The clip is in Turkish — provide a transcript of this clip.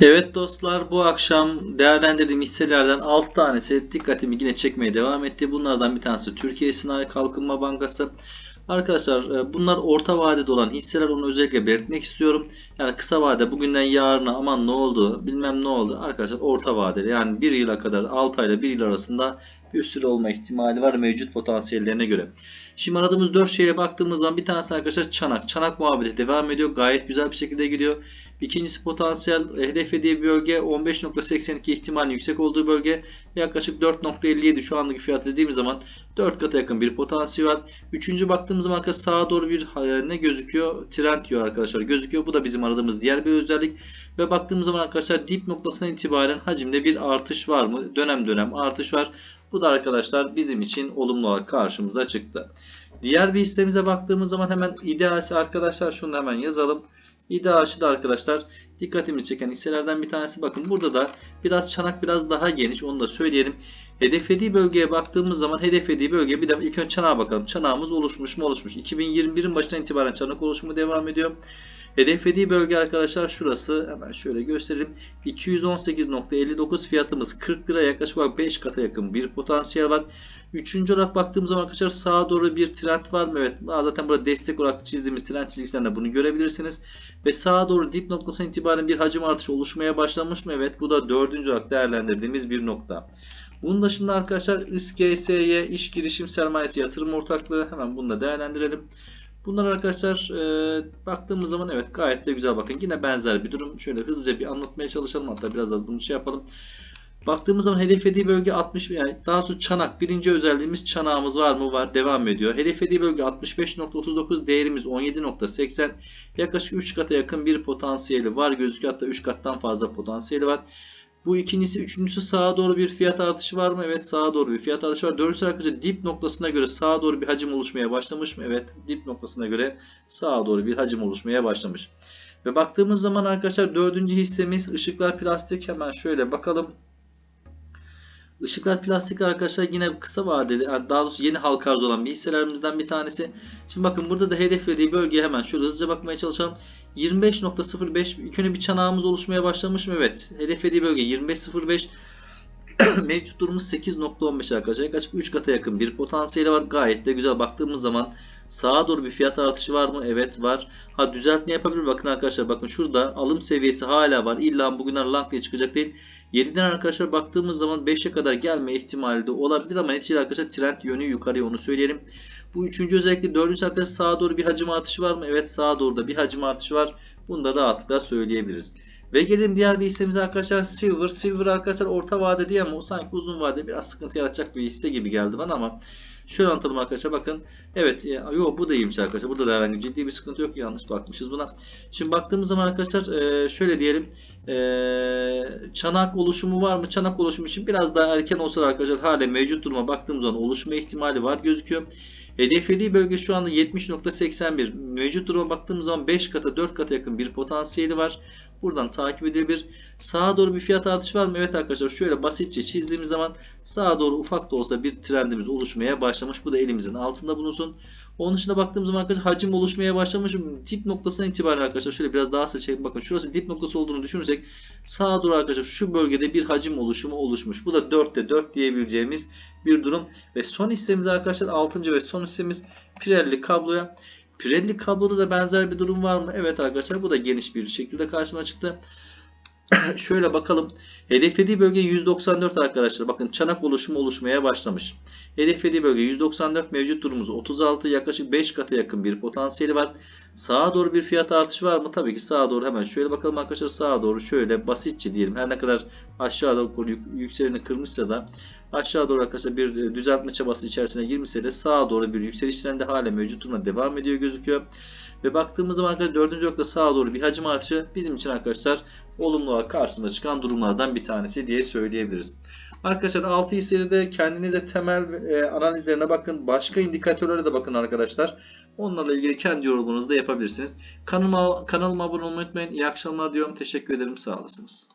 Evet dostlar bu akşam değerlendirdiğim hisselerden 6 tanesi dikkatimi yine çekmeye devam etti. Bunlardan bir tanesi Türkiye Sanayi Kalkınma Bankası. Arkadaşlar e, bunlar orta vadede olan hisseler onu özellikle belirtmek istiyorum. Yani kısa vade bugünden yarına aman ne oldu bilmem ne oldu. Arkadaşlar orta vadeli yani 1 yıla kadar 6 ayla 1 yıl arasında bir süre olma ihtimali var mevcut potansiyellerine göre. Şimdi aradığımız 4 şeye baktığımız zaman bir tanesi arkadaşlar çanak. Çanak muhabbeti devam ediyor. Gayet güzel bir şekilde gidiyor. İkincisi potansiyel hedeflediği bölge 15.82 ihtimal yüksek olduğu bölge yaklaşık 4.57 şu andaki fiyat dediğimiz zaman 4 kata yakın bir potansiyel. Üçüncü baktığımız zaman sağa doğru bir e, ne gözüküyor? Trend diyor arkadaşlar gözüküyor. Bu da bizim aradığımız diğer bir özellik. Ve baktığımız zaman arkadaşlar dip noktasına itibaren hacimde bir artış var mı? Dönem dönem artış var. Bu da arkadaşlar bizim için olumlu olarak karşımıza çıktı. Diğer bir hissemize baktığımız zaman hemen idealsi arkadaşlar şunu hemen yazalım. İdeaşı da arkadaşlar dikkatimi çeken hisselerden bir tanesi. Bakın burada da biraz çanak biraz daha geniş onu da söyleyelim. Hedeflediği bölgeye baktığımız zaman hedeflediği bölge bir de ilk önce çanağa bakalım. Çanağımız oluşmuş mu oluşmuş. 2021'in başından itibaren çanak oluşumu devam ediyor. Hedeflediği bölge arkadaşlar şurası. Hemen şöyle gösterelim. 218.59 fiyatımız 40 lira yaklaşık olarak 5 kata yakın bir potansiyel var. Üçüncü olarak baktığımız zaman arkadaşlar sağa doğru bir trend var mı? Evet. Zaten burada destek olarak çizdiğimiz trend çizgisinden de bunu görebilirsiniz. Ve sağa doğru dip noktasına itibaren bir hacim artışı oluşmaya başlamış mı? Evet. Bu da dördüncü olarak değerlendirdiğimiz bir nokta. Bunun dışında arkadaşlar ISGSY iş girişim sermayesi yatırım ortaklığı hemen bunu da değerlendirelim. Bunlar arkadaşlar e, baktığımız zaman evet gayet de güzel bakın. Yine benzer bir durum. Şöyle hızlıca bir anlatmaya çalışalım. Hatta biraz da bunu şey yapalım. Baktığımız zaman hedeflediği bölge 60 yani daha sonra çanak birinci özelliğimiz çanağımız var mı var devam ediyor. Hedeflediği bölge 65.39 değerimiz 17.80 yaklaşık 3 kata yakın bir potansiyeli var gözüküyor hatta 3 kattan fazla potansiyeli var. Bu ikincisi, üçüncüsü sağa doğru bir fiyat artışı var mı? Evet sağa doğru bir fiyat artışı var. Dördüncüsü arkadaşlar dip noktasına göre sağa doğru bir hacim oluşmaya başlamış mı? Evet dip noktasına göre sağa doğru bir hacim oluşmaya başlamış. Ve baktığımız zaman arkadaşlar dördüncü hissemiz ışıklar plastik. Hemen şöyle bakalım. Işıklar plastik arkadaşlar yine kısa vadeli daha doğrusu yeni halka arz olan bir hisselerimizden bir tanesi. Şimdi bakın burada da hedeflediği bölgeye hemen şöyle hızlıca bakmaya çalışalım. 25.05 ilk bir çanağımız oluşmaya başlamış mı? Evet. Hedeflediği bölge 25.05 mevcut durumumuz 8.15 arkadaşlar. Yaklaşık 3 kata yakın bir potansiyeli var. Gayet de güzel baktığımız zaman sağa doğru bir fiyat artışı var mı? Evet var. Ha düzeltme yapabilir. Bakın arkadaşlar bakın şurada alım seviyesi hala var. İlla bugünler lang diye çıkacak değil. 7'den arkadaşlar baktığımız zaman 5'e kadar gelme ihtimali de olabilir ama neticede arkadaşlar trend yönü yukarıya onu söyleyelim. Bu üçüncü özellikle dördüncü arkadaşlar sağa doğru bir hacim artışı var mı? Evet sağa doğru da bir hacim artışı var. Bunu da rahatlıkla söyleyebiliriz. Ve gelelim diğer bir hissemize arkadaşlar Silver. Silver arkadaşlar orta vade diye ama o sanki uzun vade biraz sıkıntı yaratacak bir hisse gibi geldi bana ama şöyle anlatalım arkadaşlar bakın. Evet ya, yok bu da iyiymiş arkadaşlar. Burada da herhangi ciddi bir sıkıntı yok. Yanlış bakmışız buna. Şimdi baktığımız zaman arkadaşlar e, şöyle diyelim. E, çanak oluşumu var mı? Çanak oluşumu için biraz daha erken olsa da arkadaşlar hala mevcut duruma baktığımız zaman oluşma ihtimali var gözüküyor. Hedeflediği bölge şu anda 70.81. Mevcut duruma baktığımız zaman 5 kata 4 kata yakın bir potansiyeli var. Buradan takip edebilir. Sağa doğru bir fiyat artışı var mı? Evet arkadaşlar şöyle basitçe çizdiğimiz zaman sağa doğru ufak da olsa bir trendimiz oluşmaya başlamış. Bu da elimizin altında bulunsun. Onun dışında baktığımız zaman arkadaşlar hacim oluşmaya başlamış. Dip noktasına itibaren arkadaşlar şöyle biraz daha seçelim. Bakın şurası dip noktası olduğunu düşünürsek sağa doğru arkadaşlar şu bölgede bir hacim oluşumu oluşmuş. Bu da 4'te 4 diyebileceğimiz bir durum. Ve son hissemiz arkadaşlar 6. ve son hissemiz Pirelli kabloya. Pirelli kabloda da benzer bir durum var mı? Evet arkadaşlar bu da geniş bir şekilde karşıma çıktı. Şöyle bakalım. Hedeflediği bölge 194 arkadaşlar. Bakın çanak oluşumu oluşmaya başlamış. Hedeflediği bölge 194 mevcut durumumuz 36 yaklaşık 5 kata yakın bir potansiyeli var. Sağa doğru bir fiyat artışı var mı? Tabii ki sağa doğru hemen şöyle bakalım arkadaşlar sağa doğru şöyle basitçe diyelim. Her ne kadar aşağı doğru yükseleni kırmışsa da aşağı doğru arkadaşlar bir düzeltme çabası içerisine girmişse de sağa doğru bir yükseliş trendi hala mevcut durumda devam ediyor gözüküyor. Ve baktığımız zaman arkadaşlar dördüncü nokta sağa doğru bir hacim artışı bizim için arkadaşlar olumlu olarak karşımıza çıkan durumlardan bir tanesi diye söyleyebiliriz. Arkadaşlar 6 hisseli de kendinize temel e, analizlerine bakın. Başka indikatörlere de bakın arkadaşlar. Onlarla ilgili kendi yorumunuzu da yapabilirsiniz. Kanalıma, kanalıma abone olmayı unutmayın. İyi akşamlar diyorum. Teşekkür ederim. Sağ olasınız.